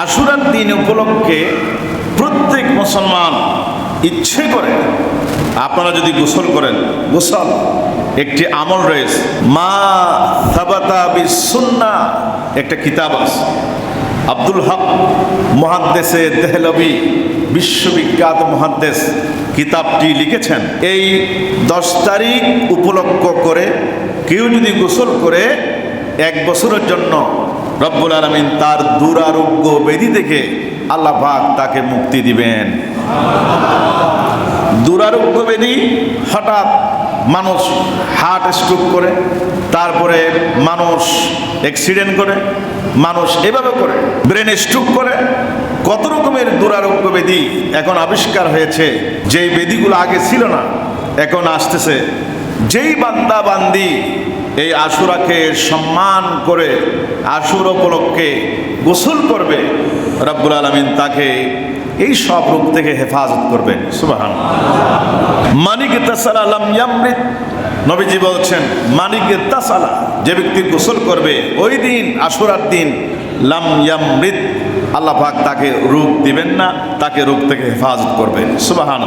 আশুরার দিন উপলক্ষে প্রত্যেক মুসলমান ইচ্ছে করে, আপনারা যদি গোসল করেন, গোসল একটি আমল রয়েছে। মা সাবাতা বিসুন্না, একটা কিতাব আছে। আব্দুল হক মহাদ্দেশে দেহলবি বিশ্ববিখ্যাত মহাদ্দেশ কিতাবটি লিখেছেন। এই দশ তারিখ উপলক্ষ করে কেউ যদি গোসল করে এক বছরের জন্য রব্বুল আলমিন তার দুরারোগ্য বেদি থেকে আল্লাহ পাক তাকে মুক্তি দিবেন। দুরারোগ্য বেদি হঠাৎ মানুষ হার্ট স্ট্রোক করে, তারপরে মানুষ অ্যাক্সিডেন্ট করে, মানুষ এভাবে করে, ব্রেন স্ট্রোক করে। কত রকমের দুরারোগ্য বেদি এখন আবিষ্কার হয়েছে, যেই বেদিগুলো আগে ছিল না, এখন আসতেছে। যেই বান্দা বান্দি এই আশুরাকে সম্মান করে, আশুর উপলক্ষে গোসল করবে, রব্বুল আলমিন তাকে এই সব রূপ থেকে হেফাজত করবেন। সুবাহান মানিক তাসালা ইয়ামৃত নবীজি বলছেন, মানিক তাসালা যে ব্যক্তি গোসল করবে, ওই দিন, আশুরার দিন লাম ইয়ামৃত আল্লাহ পাক তাকে রূপ দিবেন না, তাকে রূপ থেকে হেফাজত করবেন। সুবাহান